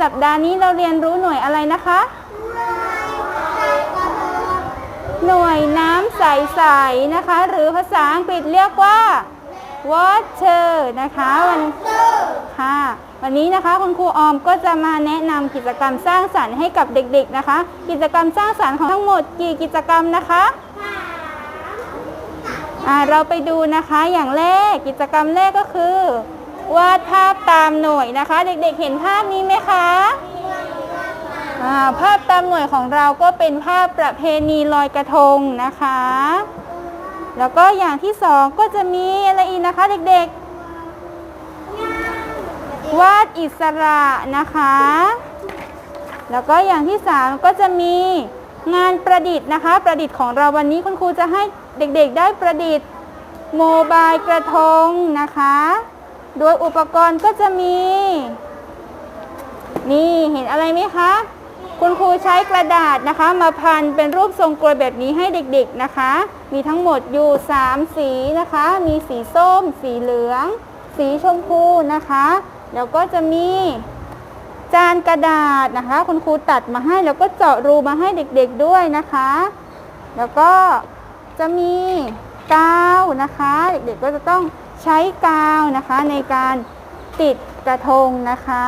สัปดาห์นี้เราเรียนรู้หน่วยอะไรนะคะ หน่วยน้ำใสๆนะคะ หรือภาษาอังกฤษเรียกว่า water นะคะวันค่ะวันนี้นะคะคุณครูออมก็จะมาแนะนำกิจกรรมสร้างสรรค์ให้กับเด็กๆนะคะ กิจกรรมสร้างสรรค์ของทั้งหมดกี่กิจกรรมนะคะอ่าเราไปดูนะคะอย่างแรกกิจกรรมแรกก็คือ วาดภาพตามหน่วยนะคะ เด็กๆเห็นภาพนี้ไหมคะภาพตามหน่วยของเราก็เป็นภาพประเพณีลอยกระทงนะคะ แล้วก็อย่างที่สองก็จะมีอะไรอีกนะคะเด็กๆ วาดอิสระนะคะ แล้วก็อย่างที่สามก็จะมีงานประดิษฐ์นะคะ ประดิษฐ์ของเราวันนี้คุณครูจะให้เด็กๆได้ประดิษฐ์โมบายกระทงนะคะ โดยอุปกรณ์ก็จะมี นี่เห็นอะไรไหมคะ คุณครูใช้กระดาษนะคะ มาพันเป็นรูปทรงกลวยแบบนี้ให้เด็กๆนะคะ มีทั้งหมดอยู่ 3 สีนะคะ มีสีส้ม สีเหลือง สีชมพูนะคะแล้วก็จะมีจานกระดาษนะคะ คุณครูตัดมาให้แล้วก็เจาะรูมาให้เด็กๆด้วยนะคะ แล้วก็จะมีกาวนะคะ เด็กๆก็จะต้อง ใช้กาวนะคะในการติดกระทงนะคะ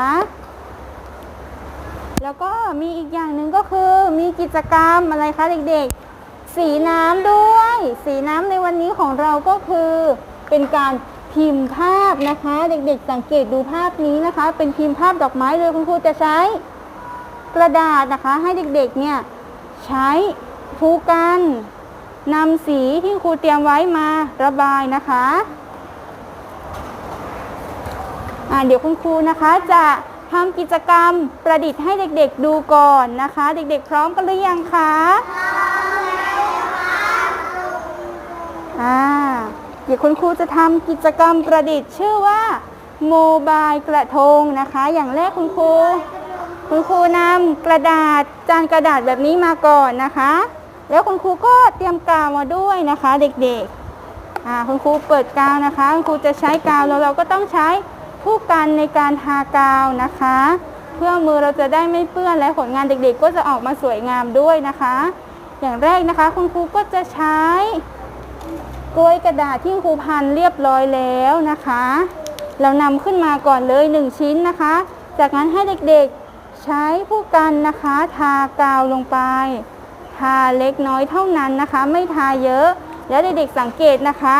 แล้วก็มีอีกอย่างหนึ่งก็คือมีกิจกรรมอะไรคะเด็กๆ สีน้ำด้วย สีน้ำในวันนี้ของเราก็คือเป็นการพิมพ์ภาพนะคะ เด็กๆ สังเกตดูภาพนี้นะคะ เป็นพิมพ์ภาพดอกไม้เลยคุณครูจะใช้กระดาษนะคะ ให้เด็กๆเนี่ยใช้ภูกันนำสีที่ครูเตรียมไว้มาระบายนะคะ เดี๋ยวคุณครูนะคะจะทำกิจกรรมประดิษฐ์ให้เด็กๆดูก่อนนะคะ เด็กๆพร้อมกันหรือยังคะอ่าเดี๋ยวคุณครูจะทำกิจกรรมประดิษฐ์ชื่อว่าโมบายกระทงนะคะ อย่างแรกคุณครูคุณครูนำกระดาษจานกระดาษแบบนี้มาก่อนนะคะ แล้วคุณครูก็เตรียมกาวมาด้วยนะคะ เด็กๆอ่าคุณครูเปิดกาวนะคะ คุณครูจะใช้กาวแล้วเราก็ต้องใช้ ผู้กันในการทากาวนะคะ เพื่อมือเราจะได้ไม่เปื้อนและผลงานเด็กๆ ก็จะออกมาสวยงามด้วยนะคะ อย่างแรกนะคะคุณครูก็จะใช้กล้วยกระดาษที่ครูพันเรียบร้อยแล้วนะคะ เรานำขึ้นมาก่อนเลยหนึ่งชิ้นนะคะ จากนั้นให้เด็กๆใช้ผู้กันนะคะ ทากาวลงไป ทาเล็กน้อยเท่านั้นนะคะ ไม่ทาเยอะ แล้วเด็กๆสังเกตนะคะ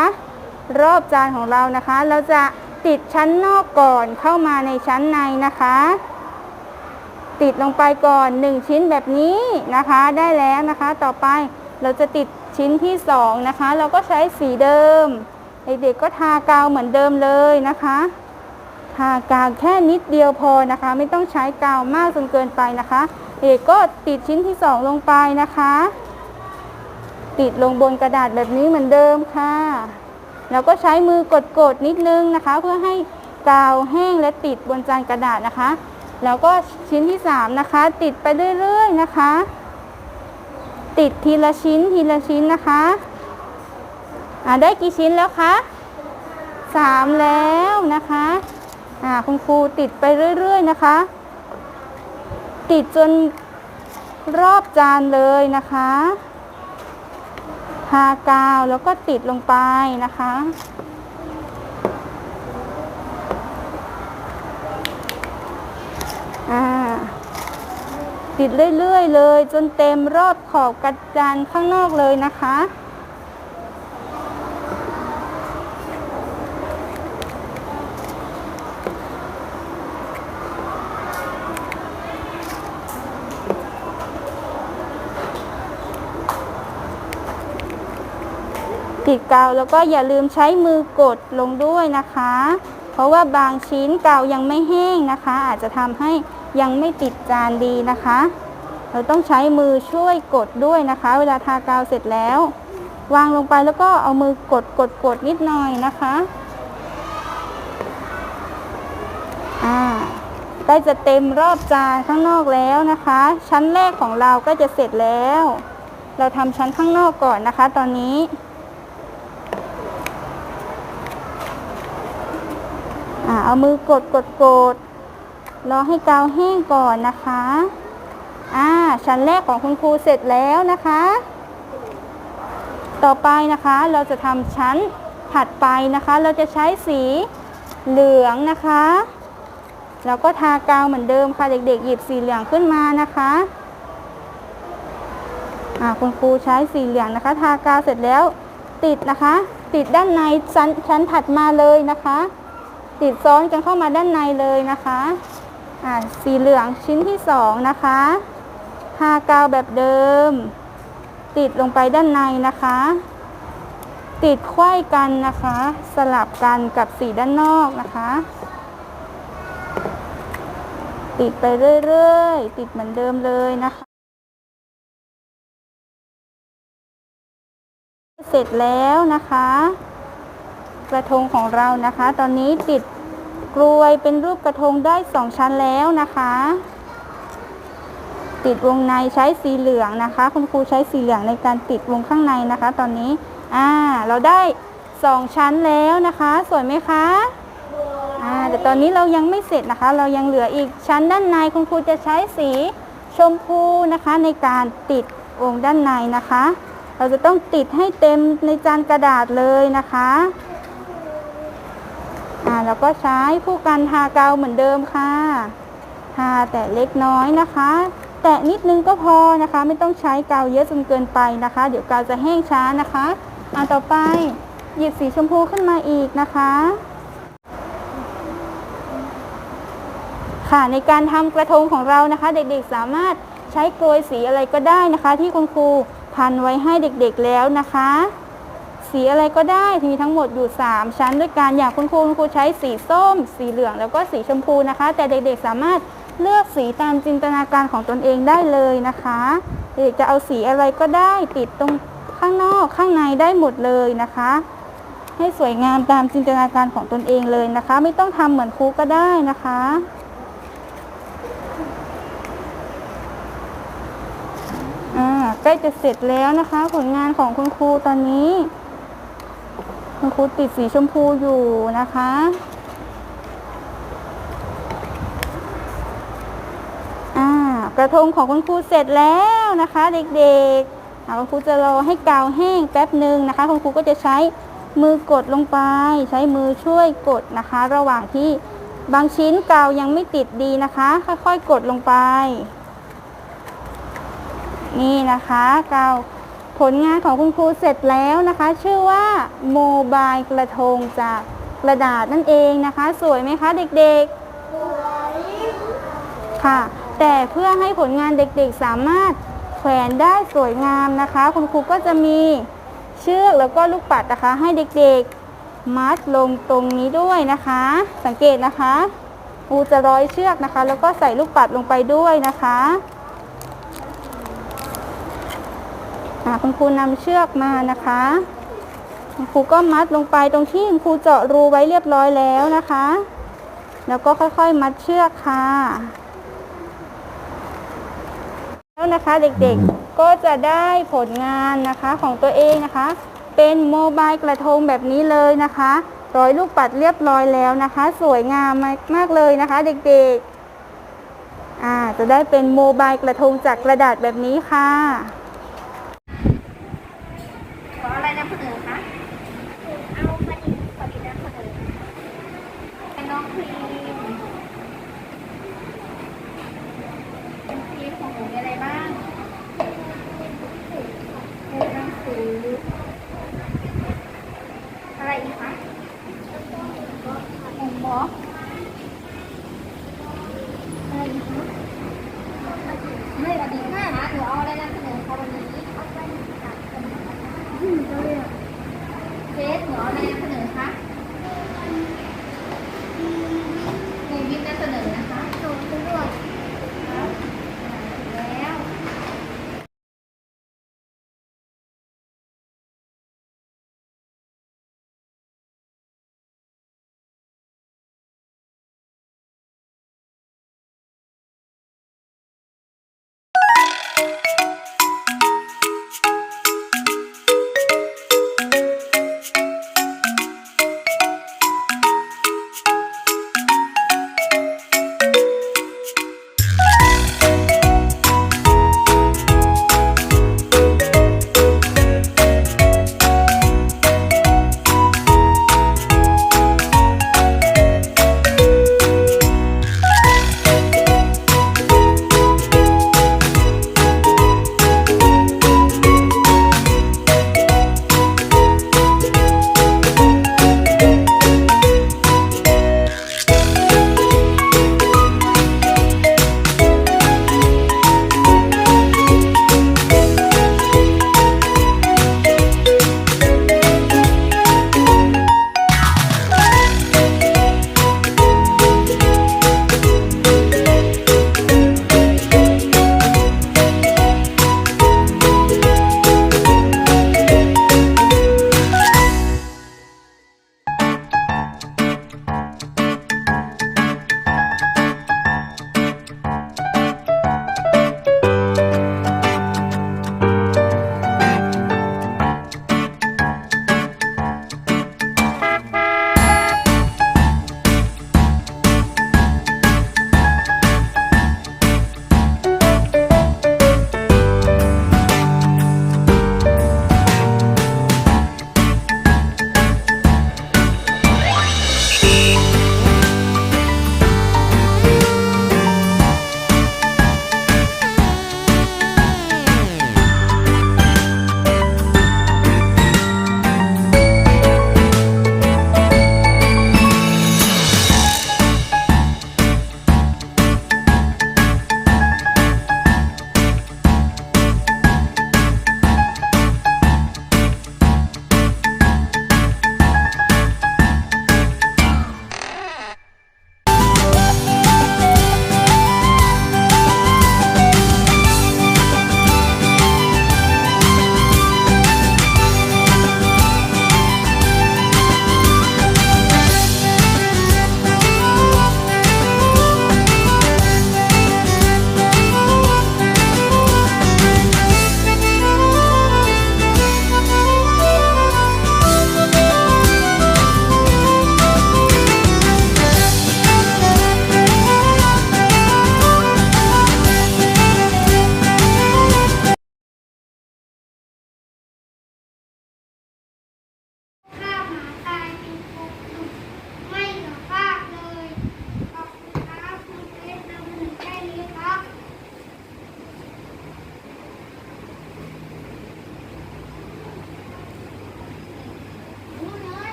รอบจานของเรานะคะ เราจะ ติดชั้นนอกก่อนเข้ามาในชั้นในนะคะ ติดลงไปก่อน 1 ชิ้นแบบนี้นะคะ ได้แล้วนะคะ ต่อไปเราจะติดชิ้นที่2นะคะ เราก็ใช้สีเดิมเด็กๆก็ทากาวเหมือนเดิมเลยนะคะ ทากาวแค่นิดเดียวพอนะคะ ไม่ต้องใช้กาวมากจนเกินไปนะคะเด็กก็ติดชิ้นที่สองลงไปนะคะ ติดลงบนกระดาษแบบนี้เหมือนเดิมค่ะ แล้วก็ใช้มือกดๆนิดนึงนะคะ เพื่อให้กาวแห้งและติดบนจานกระดาษนะคะ แล้วก็ชิ้นที่สามนะคะ ติดไปเรื่อยๆนะคะ ติดทีละชิ้นทีละชิ้นนะคะอ่าได้กี่ชิ้นแล้วคะสามแล้วนะคะอ่าคุณครูติดไปเรื่อยๆนะคะ ติดจนรอบจานเลยนะคะากาวแล้วก็ติดลงไปนะคะ ติดเรื่อยๆเลย จนเต็มรอบขอบกระจานข้างนอกเลยนะคะ ติดกาวแล้วก็อย่าลืมใช้มือกดลงด้วยนะคะ เพราะว่าบางชิ้นกาวยังไม่แห้งนะคะ อาจจะทำให้ยังไม่ติดจานดีนะคะ เราต้องใช้มือช่วยกดด้วยนะคะ เวลาทากาวเสร็จแล้ว วางลงไปแล้วก็เอามือกดกดกดนิดหน่อยนะคะอ่าใกล้จะเต็มรอบจานข้างนอกแล้วนะคะ ชั้นแรกของเราก็จะเสร็จแล้ว เราทำชั้นข้างนอกก่อนนะคะ ตอนนี้ อ่า เอามือกดกดกดรอให้กาวแห้งก่อนนะคะ อ่า ชั้นแรกของคุณครูเสร็จแล้วนะคะ ต่อไปนะคะเราจะทำชั้นถัดไปนะคะ เราจะใช้สีเหลืองนะคะแล้วก็ทากาวเหมือนเดิมค่ะ เด็กๆ หยิบสีเหลืองขึ้นมานะคะอ่าคุณครูใช้สีเหลืองนะคะ ทากาวเสร็จแล้วติดนะคะ ติดด้านในชั้นชั้นถัดมาเลยนะคะ ติดซ้อนกันเข้ามาด้านในเลยนะคะอ่าสีเหลืองชิ้นที่สองนะคะทากาวแบบเดิม ติดลงไปด้านในนะคะ ติดไขว้กันนะคะ สลับกันกับสีด้านนอกนะคะ ติดไปเรื่อยๆ ติดเหมือนเดิมเลยนะคะ เสร็จแล้วนะคะ กระทงของเรานะคะ ตอนนี้ติดกลวยเป็นรูปกระทงได้สองชั้นแล้วนะคะ ติดวงในใช้สีเหลืองนะคะ คุณครูใช้สีเหลืองในการติดวงข้างในนะคะ ตอนนี้อ่าเราได้สองชั้นแล้วนะคะ สวยไหมคะอ่าแต่ตอนนี้เรายังไม่เสร็จนะคะ เรายังเหลืออีกชั้นด้านในคุณครูจะใช้สีชมพูนะคะ ในการติดวงด้านในนะคะ เราจะต้องติดให้เต็มในจานกระดาษเลยนะคะ แล้วก็ใช้ผู้กันทากาวเหมือนเดิมค่ะทาแต่เล็กน้อยนะคะ แตะนิดนึงก็พอนะคะ ไม่ต้องใช้กาวเยอะจนเกินไปนะคะ เดี๋ยวกาวจะแห้งช้านะคะอ่าต่อไปหยิบสีชมพูขึ้นมาอีกนะคะ ค่ะในการทำกระทงของเรานะคะ เด็กๆสามารถใช้กลวยสีอะไรก็ได้นะคะ ที่คุณครูพันไว้ให้เด็กๆแล้วนะคะ สีอะไรก็ได้มีทั้งหมดอยู่ 3 ชั้นด้วยกันอย่างคุณครูคุณครูใช้สีส้ม สีเหลืองแล้วก็สีชมพูนะคะ แต่เด็กๆสามารถเลือกสีตามจินตนาการของตนเองได้เลยนะคะ เด็กจะเอาสีอะไรก็ได้ติดตรงข้างนอกข้างในได้หมดเลยนะคะ ให้สวยงามตามจินตนาการของตนเองเลยนะคะ ไม่ต้องทำเหมือนครูก็ได้นะคะใกล้จะเสร็จแล้วนะคะ ผลงานของคุณครูตอนนี้ คุณครูติดสีชมพูอยู่นะคะ อ่ากระทงของคุณครูเสร็จแล้วนะคะ เด็กๆคุณครูจะรอให้กาวแห้งแป๊บหนึ่งนะคะ คุณครูก็จะใช้มือกดลงไป ใช้มือช่วยกดนะคะ ระหว่างที่บางชิ้นกาวยังไม่ติดดีนะคะ ค่อยๆกดลงไป นี่นะคะกาว ผลงานของคุณครูเสร็จแล้วนะคะ ชื่อว่าโมบายกระทงจากกระดาษนั่นเองนะคะ สวยไหมคะเด็กๆค่ะ แต่เพื่อให้ผลงานเด็กๆสามารถแขวนได้สวยงามนะคะ คุณครูก็จะมีเชือกแล้วก็ลูกปัดนะคะ ให้เด็กๆมัดลงตรงนี้ด้วยนะคะ สังเกตนะคะครูจะร้อยเชือกนะคะ แล้วก็ใส่ลูกปัดลงไปด้วยนะคะ อ่า คุณครูนำเชือกมานะคะคุณครูก็มัดลงไปตรงที่คุณครูเจาะรูไว้เรียบร้อยแล้วนะคะ แล้วก็ค่อยๆมัดเชือกค่ะ แล้วนะคะเด็กๆก็จะได้ผลงานนะคะของตัวเองนะคะ เป็นโมบายกระทงแบบนี้เลยนะคะร้อยลูกปัดเรียบร้อยแล้วนะคะ สวยงามมากๆเลยนะคะ เด็กๆจะได้เป็นโมบายกระทงจากกระดาษแบบนี้ค่ะ ขออะไรนำเสนอคะ เอาปฏิปฏินำเสนอเป็นน้องครีมเป็นครีมของหนูมีอะไรบ้างเป็น ห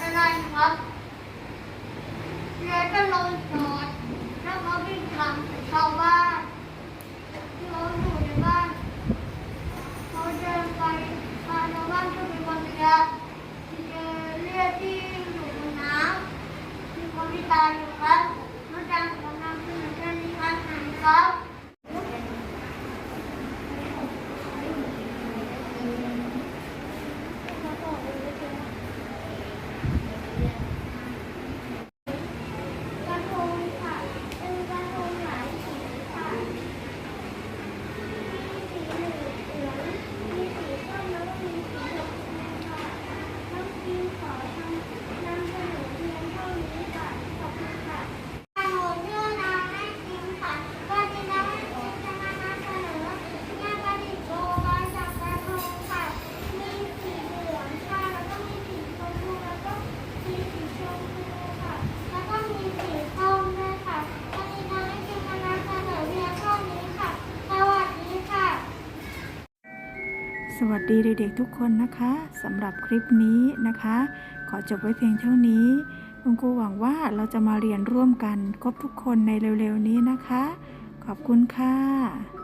สไลครับแล้ก็ลงจอดแล้วก็วิ่งตชาวบ้านเขาอยู่ในบ้านเขาเดิไปชาวบ้านขึ้ไปบนเรือเจเลือดที่อยู่บนน้ำมีคนที่ตายอยู่ครับรถดำกำลัขึ้นมาเช่นนครับ ดีเด็กๆทุกคนนะคะสำหรับคลิปนี้นะคะ ขอจบไว้เพียงเท่านี้คุณครูหวังว่าเราจะมาเรียนร่วมกันครบทุกคนในเร็วๆนี้นะคะ ขอบคุณค่ะ